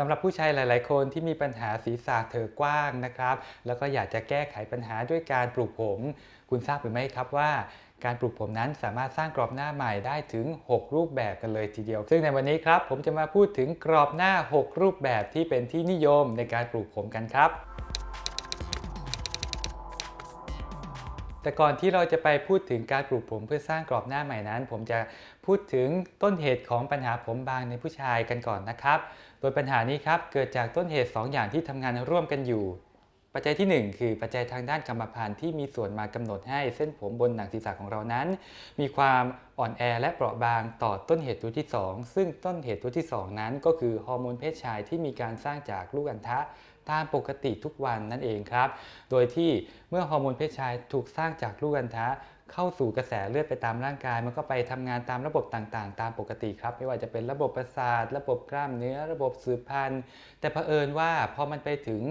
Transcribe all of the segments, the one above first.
สำหรับผู้ชายหลาย ๆ คนที่มีปัญหาศีรษะเถอกว้างนะครับ แล้วก็อยากจะแก้ไขปัญหาด้วยการปลูกผม คุณทราบหรือไม่ครับว่า การปลูกผมนั้นสามารถสร้างกรอบหน้าใหม่ได้ถึง 6 รูปแบบกันเลยทีเดียว ซึ่งในวันนี้ครับผมจะมาพูดถึงกรอบหน้า 6 รูปแบบที่เป็นที่นิยมในการปลูกผมกันครับ แต่ก่อนที่เราจะไปพูดถึงการปลูกผมเพื่อสร้างกรอบหน้าใหม่นั้น ผมจะพูดถึงต้นเหตุของปัญหาผมบางในผู้ชายกันก่อนนะครับ โดยปัญหานี้ครับเกิดจากต้นเหตุ 2 อย่างที่ทำงานร่วมกันอยู่ ปัจจัยทีหนึ่1 คือปัจจัยทางด้านกรรมพันธุ์ที่มีส่วนมากำหนดให้เส้นผมบนหนังศีรษะของเรานั้น มีความอ่อนแอและเปราะบางต่อต้นเหตุตัวที่ 2 ซึ่งต้นเหตุตัวที่ 2 นั้น ก็คือฮอร์โมนเพศชายที่มีการสร้างจากลูกอัณฑะตามปกติทุกวันนั่นเองครับ โดยที่เมื่อฮอร์โมนเพศชายถูกสร้างจากลูกอัณฑะเข้าสู่กระแสเลือดไปตามร่างกาย มันก็ไปทำงานตามระบบต่างๆ ตามปกติครับ ไม่ว่าจะเป็นระบบประสาท ระบบกล้ามเนื้อ ระบบสืบพันธุ์ แต่เผอิญว่าพอมันไปถึง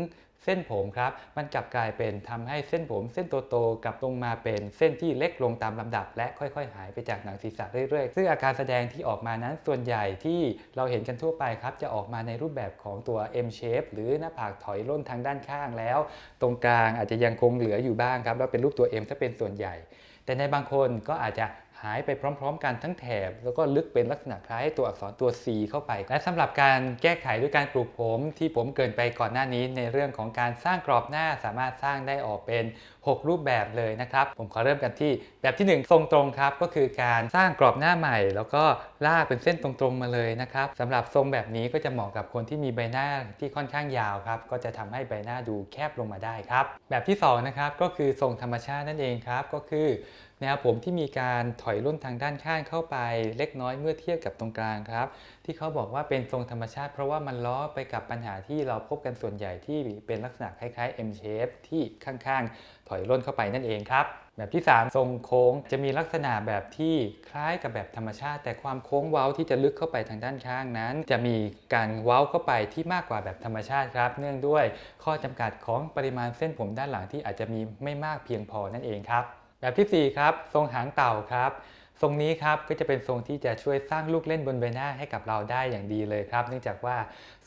เส้นผมครับ มันกลับกลายเป็นทำให้เส้นผม เส้นโตๆกลับลงมาเป็นเส้นที่เล็กลงตามลำดับ และค่อยๆ หายไปจากหนังศีรษะเรื่อยๆ ซึ่งอาการแสดงที่ออกมานั้นส่วนใหญ่ที่เราเห็นกันทั่วไปครับ จะออกมาในรูปแบบของตัว M shape หรือหน้าผากถอยร่นทางด้านข้างแล้ว ตรงกลางอาจจะยังคงเหลืออยู่บ้างครับแล้วเป็นรูปตัว M ซะเป็นส่วนใหญ่ แต่ในบางคนก็อาจจะหายไปพร้อม ๆ กันทั้งแถบ แล้วก็ลึกเป็นลักษณะคล้ายตัวอักษรตัว C เข้าไป และสำหรับการแก้ไขด้วยการปลูกผมที่ผมเกินไปก่อนหน้านี้ในเรื่องของการสร้างกรอบหน้าสามารถสร้างได้ออกเป็น 6 รูปแบบเลยนะครับ ผมขอเริ่มกันที่แบบที่ 1 ทรงตรงครับ ก็คือการสร้างกรอบหน้าใหม่ แล้วก็ลากเป็นเส้นตรงๆมาเลยนะครับสำหรับทรงแบบนี้ก็จะเหมาะกับคนที่มีใบหน้าที่ค่อนข้างยาวครับ ก็จะทำให้ใบหน้าดูแคบลงมาได้ครับ แบบที่2นะครับก็คือทรงธรรมชาตินั่นเองครับ ก็คือแนวผมที่มีการถอยร่นทางด้านข้างเข้าไปเล็กน้อยเมื่อเทียบกับตรงกลางครับ ที่เขาบอกว่าเป็นทรงธรรมชาติ เพราะว่ามันล้อไปกับปัญหาที่เราพบกันส่วนใหญ่ที่เป็นลักษณะคล้ายๆ M shape ที่ข้างๆ ถอยร่นเข้าไปนั่นเองครับ แบบที่ 3 ทรงโค้งจะมีลักษณะแบบที่คล้ายกับแบบธรรมชาติ แต่ความโค้งเว้าที่จะลึกเข้าไปทางด้านข้างนั้น จะมีการเว้าเข้าไปที่มากกว่าแบบธรรมชาติครับ เนื่องด้วยข้อจำกัดของปริมาณเส้นผมด้านหลังที่อาจจะมีไม่มากเพียงพอนั่นเองครับ แบบที่ 4 ครับ ทรงหางเต่าครับ ทรงนี้ครับก็จะเป็นทรงที่จะช่วยสร้างลูกเล่นบนใบหน้าให้กับเราได้อย่างดีเลยครับ เนื่องจากว่า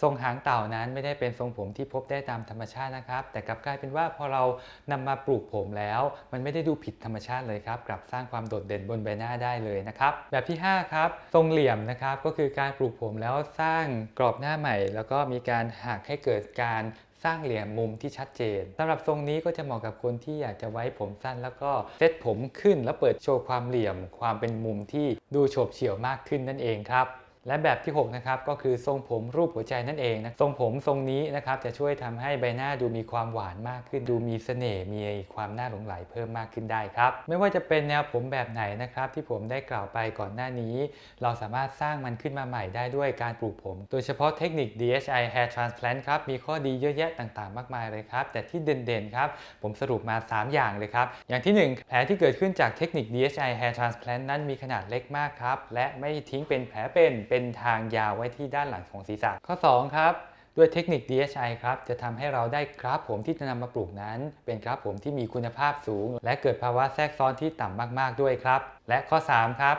ทรงหางเต่านั้นไม่ได้เป็นทรงผมที่พบได้ตามธรรมชาตินะครับ แต่กลับกลายเป็นว่าพอเรานำมาปลูกผมแล้ว มันไม่ได้ดูผิดธรรมชาติเลยครับกลับสร้างความโดดเด่นบนใบหน้าได้เลยนะครับแบบที่5ครับทรงเหลี่ยมนะครับก็คือการปลูกผมแล้วสร้างกรอบหน้าใหม่ แล้วก็มีการหักให้เกิดการ สร้างเหลี่ยมมุมที่ชัดเจนสำหรับทรงนี้ก็จะเหมาะกับคนที่อยากจะไว้ผมสั้น แล้วก็เซตผมขึ้นแล้วเปิดโชว์ความเหลี่ยม ความเป็นมุมที่ดูโฉบเฉี่ยวมากขึ้นนั่นเองครับ และแบบที่ 6 นะครับ ก็คือทรงผมรูปหัวใจนั่นเองนะทรงผมทรงนี้นะครับจะช่วยทำให้ใบหน้าดูมีความหวานมากขึ้น ดูมีเสน่ห์มีความน่าหลงใหลเพิ่มมากขึ้นได้ครับ ไม่ว่าจะเป็นแนวผมแบบไหนนะครับ ที่ผมได้กล่าวไปก่อนหน้านี้ เราสามารถสร้างมันขึ้นมาใหม่ได้ด้วยการปลูกผม โดยเฉพาะเทคนิค DHI Hair Transplant ครับมีข้อดีเยอะแยะต่างๆ มากมายเลยครับ แต่ที่เด่นๆครับผมสรุปมา 3 อย่างเลยครับอย่างที่ 1 แผลที่เกิดขึ้นจากเทคนิค DHI Hair Transplant นั้นมีขนาดเล็กมากครับและไม่ทิ้งเป็นแผลเป็นเป็น็นทางยาวไว้ที่ด้านหลังของศีรษะ ข้อ 2 ครับ ด้วยเทคนิค DHI ครับ จะทำให้เราได้กราฟผมที่จะนำมาปลูกนั้น เป็นกราฟผมที่มีคุณภาพสูง และเกิดภาวะแทรกซ้อนที่ต่ำมากๆด้วยครับ และข้อ 3 ครับ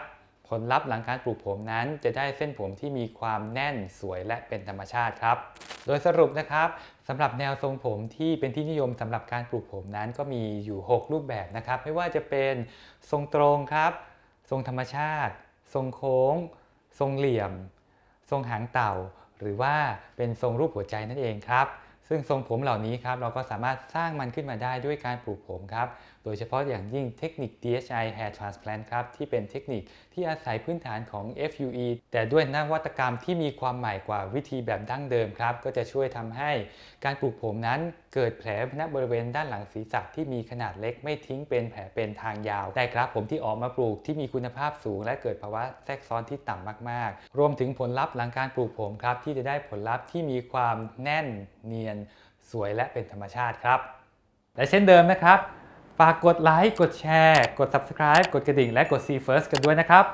ผลลัพธ์หลังการปลูกผมนั้นจะได้เส้นผมที่มีความแน่นสวยและเป็นธรรมชาติครับ โดยสรุปนะครับสำหรับแนวทรงผมที่เป็นที่นิยมสำหรับการปลูกผมนั้นก็มีอยู่ 6 รูปแบบนะครับ ไม่ว่าจะเป็นทรงตรงครับ ทรงธรรมชาติ ทรงโค้ง ทรงเหลี่ยม ทรงหางเต่า หรือว่าเป็นทรงรูปหัวใจนั่นเองครับ ซึ่งทรงผมเหล่านี้ครับเราก็สามารถสร้างมันขึ้นมาได้ด้วยการปลูกผมครับโดยเฉพาะอย่างยิ่งเทคนิค DHI Hair Transplant ครับ ที่เป็นเทคนิคที่อาศัยพื้นฐานของ FUE แต่ด้วยนวัตกรรมที่มีความใหม่กว่าวิธีแบบดั้งเดิมครับ ก็จะช่วยทำให้การปลูกผมนั้นเกิดแผลณบริเวณด้านหลังศีรษะที่มีขนาดเล็กไม่ทิ้งเป็นแผลเป็นทางยาวแต่ครับผมที่ออกมาปลูกที่มีคุณภาพสูง และเกิดภาวะแทรกซ้อนที่ต่ำมาก ๆ รวมถึงผลลัพธ์หลังการปลูกผมครับ ที่จะได้ผลลัพธ์ที่มีความแน่นเนียน สวยและเป็นธรรมชาติครับ และเช่นเดิมนะครับ ฝากกดไลค์กดแชร์ กด subscribe กดกระดิ่ง และกด See First กันด้วยนะครับ